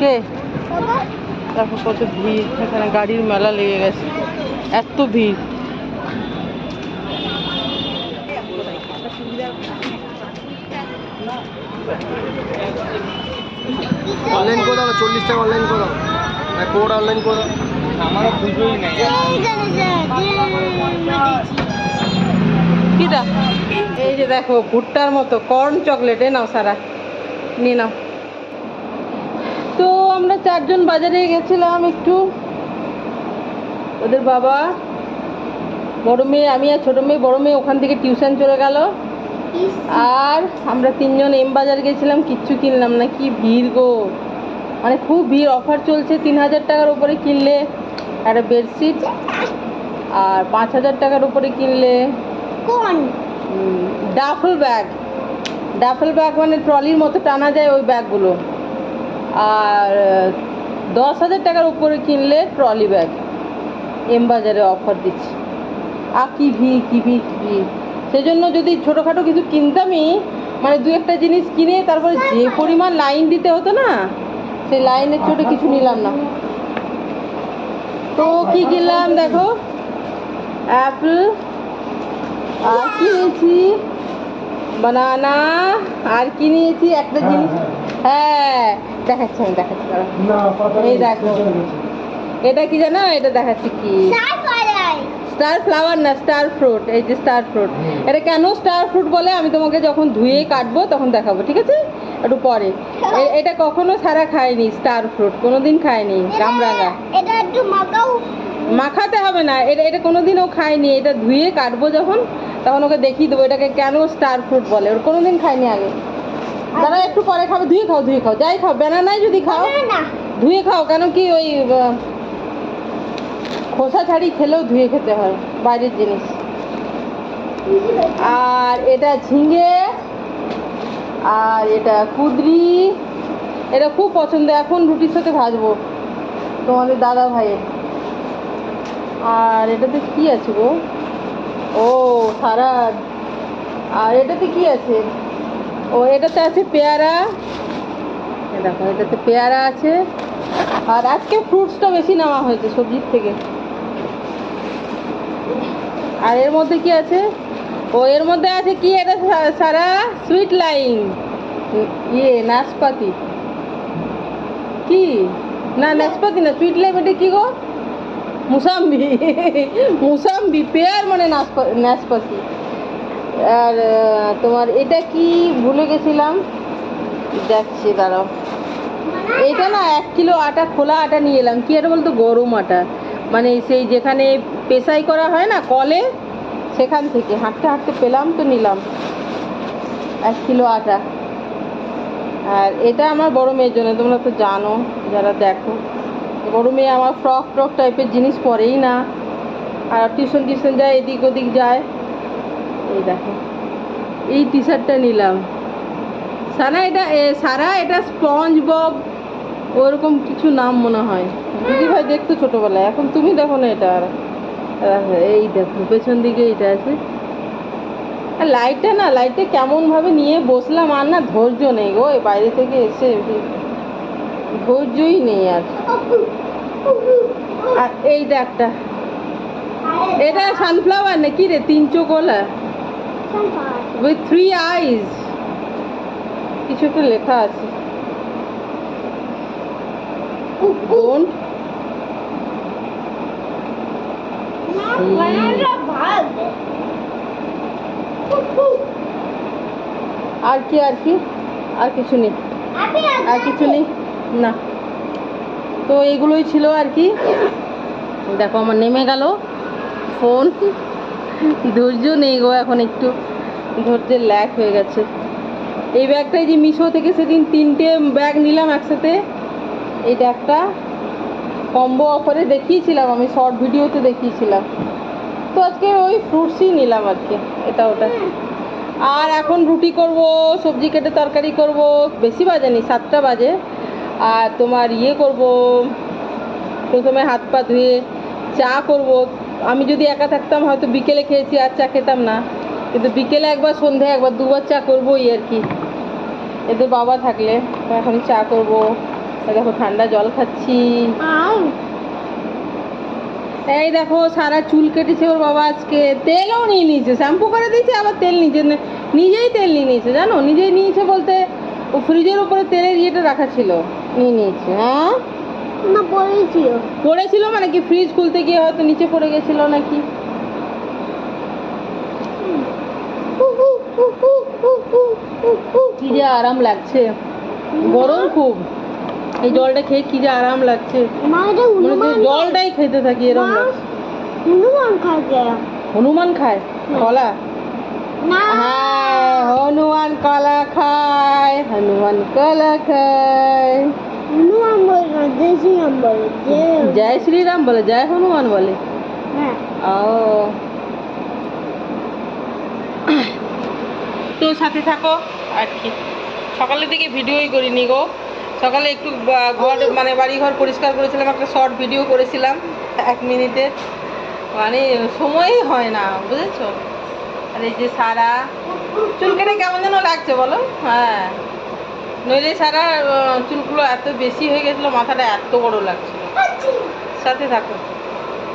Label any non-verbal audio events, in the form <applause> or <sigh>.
কে? দেখো কত ভিড় এখানে গাড়ির মেলা লেগে গেছে। এত ভিড়। অনলাইন করে দাও চল্লিশ টাকা অনলাইন করে দাও। কোড অনলাইন করে দাও। আমারও পুজোই নেই। কিটা এই যে দেখো ভুট্টার মতো কর্ন চকলেট এ নাও সারা। নিয়ে নাও। তো আমরা চারজন বাজারে গেছিলাম একটু। ওদের বাবা বড় মেয়ে আমি আর ছোটো মেয়ে বড় মেয়ে ওখান থেকে টিউশন চলে গেল। আর আমরা তিনজন এম বাজার গেছিলাম কিচ্ছু কিনলাম না কি ভিড় গো। মানে খুব ভিড় অফার চলছে তিন হাজার টাকার উপরে কিনলে একটা বেডশিট আর পাঁচ হাজার টাকার উপরে কিনলে কোন? Duffel bag. ডাফল ব্যাগ মানে ট্রলির মতো টানা যায় ওই ব্যাগগুলো। আর দশ হাজার টাকার উপরে কিনলে ট্রলি ব্যাগ। এম বাজারে অফার দিচ্ছে। আর কি ভিড় কি ভিড় কি ভিড়। সেজন্য যদি ছোটোখাটো কিছু কিনতামই মানে দু একটা জিনিস কিনে তারপরে যে পরিমাণ লাইন দিতে হতো না সেই লাইনের চোটে কিছু নিলাম না। তো কি কিনলাম দেখো? অ্যাপেল আর কি নিয়েছি বানানা আর কি নিয়েছি? একটা জিনিস। হ্যাঁ। দেখাচ্ছি আমি দেখাচ্ছি এই দেখো। এটা কি জানো? এটা দেখাচ্ছি কি? স্টার ফ্লাওয়ার না স্টার ফ্রুট এই যে স্টার ফ্রুট এটা কেন স্টার ফ্রুট বলে? আমি তোমাকে যখন ধুয়ে কাটবো তখন দেখাবো ঠিক আছে? একটু পরে। <laughs> এটা কখনো সারা খায়নি স্টার ফ্রুট কোনোদিন খায়নি কামরাঙা এটা একটু মাখাও। মাখাতে হবে না এটা এটা কোনোদিন ও খায়নি এটা ধুয়ে কাটবো যখন। তখন ওকে দেখিয়ে দেবো এটাকে কেন স্টার ফ্রুট বলে? ওর কোনোদিন খাইনি আগে দাঁড়া একটু পরে খাবে ধুয়ে খাও ধুয়ে খাও যাই খাও ব্যানানাই যদি খাও ধুয়ে খাও কেন কি ওই খোসা ছাড়ি খেলেও ধুয়ে খেতে হয় বাইরের জিনিস। আর এটা ঝিঙে আর এটা কুদরি এটা খুব পছন্দ এখন রুটির সাথে ভাজবো তোমাদের দাদা ভাইয়ের। আর এটাতে কি আছে গো? ও সারাদ আর এটাতে কি আছে? ও, এটাতে আছে পেয়ারা। দেখো, এটাতে পেয়ারা আছে। আর আজকে ফ্রুটসটা বেশি নেওয়া হয়েছে সবজির থেকে। আর এর মধ্যে কি আছে? ও, এর মধ্যে আছে কি? এটা সারা সুইট লাইন ইয়ে নাশপাতি। কি? না, নাশপাতি না সুইট লাইন এটা কি গো? মুসাম্বি মুসাম্বি পেয়ার মানে নাশপা- নাশপাতি। আর তোমার এটা কি ভুলে গেছিলাম? দেখছি, দাঁড়াও। এটা না এক কিলো আটা, খোলা আটা নিয়ে এলাম। কি এটা বলতো? গরম আটা। মানে সেই যেখানে পেশাই করা হয় না, কলে, সেখান থেকে। হাঁটতে হাঁটতে পেলাম তো নিলাম। এক কিলো আটা। আর এটা আমার বড় মেয়ের জন্য, তোমরা তো জানো, যারা দেখো। বড় মেয়ে আমার ফ্রক ট্রক টাইপের জিনিস পরেই না। আর টিউশন টিউশন যায়, এদিক ওদিক যায়। এই দেখো, এই টি শার্টটা নিলাম। সারা এটা সারা এটা স্পঞ্জ বব ওরকম কিছু নাম মনে হয়। দিদি ভাই দেখতো ছোটোবেলায়, এখন তুমি দেখো না এটা আর। এই দেখো, পেছন দিকে এটা আছে। আর লাইটটা না লাইটটা কেমনভাবে নিয়ে বসলাম আর না ধৈর্য নেই গো বাইরে থেকে এসে ধৈর্যই নেই আর। আর এইটা একটা। এটা সানফ্লাওয়ার নাকি রে? তিন চোখলা। উইথ থ্রি আইজ কিছু একটা লেখা আছে। আর কি আর কি? আর কিছু নেই। আর কিছু নেই। না। তো এগুলোই ছিল আর কি। দেখো, আমার নেমে গেল। ফোন। ধৈর্য নেই গো, এখন একটু ধৈর্যের ল্যাক হয়ে গেছে। এই ব্যাগটাই যে মিশো থেকে সেদিন তিনটে ব্যাগ নিলাম একসাথে। এইটা একটা কম্বো অফারে দেখিয়েছিলাম, আমি শর্ট ভিডিওতে দেখিয়েছিলাম। তো আজকে ওই ফ্রুটসই নিলাম আর কি, এটা ওটা। আর এখন রুটি করব, সবজি কেটে তরকারি করব, বেশি বাজেনি, সাতটা বাজে। আর তোমার ইয়ে করব। প্রথমে হাত পা ধুয়ে চা করব। আমি যদি একা থাকতাম হয়তো বিকেলে খেয়েছি আর চা খেতাম না। কিন্তু বিকেলে একবার সন্ধ্যায় একবার দুবার চা করবোই আর কি। এদের বাবা থাকলে এখন চা করব। দেখো ঠান্ডা জল খাচ্ছি। এই দেখো সারা চুল কেটেছে ওর বাবা আজকে। তেলও নিয়ে নিয়েছে। শ্যাম্পু করে দিয়েছে আবার তেল নিয়েছে। নিজেই তেল নিয়ে নিয়েছে জানো? নিজেই নিয়েছে বলতে ও ফ্রিজের উপরে তেলের ইয়েটা রাখা ছিল। নিয়ে নিয়েছে হ্যাঁ? না পড়েছিল পড়েছিল মানে কি ফ্রিজ খুলতে গিয়ে হয়তো নিচে পড়ে গেছিল নাকি? কি যে আরাম লাগছে। গরম খুব। এই জলটা খেয়ে কি যে আরাম লাগছে। মনে জলটাই খেতে থাকি এরকম হনুমান খাচ্ছে হনুমান খায়? কলা? না। হ্যাঁ হনুমান। খায় হনুমান কলা খায় জয় শ্রীরাম বলে জয় হনুমান বলে ও তো সাথে থাকো আর কি সকালের দিকে ভিডিওই করিনি গো। সকালে একটু ঘর মানে বাড়ি ঘর পরিষ্কার করেছিলাম, একটা শর্ট ভিডিও করেছিলাম, এক মিনিটে। মানে সময়ই হয় না, বুঝেছ? আর এই যে সারা। চুল কেটে কেমন যেন লাগছে বলো? হ্যাঁ। নইলে সারা চুলগুলো এত বেশি হয়ে গেছিল মাথাটা এত বড় লাগছিল সাথে থাকো।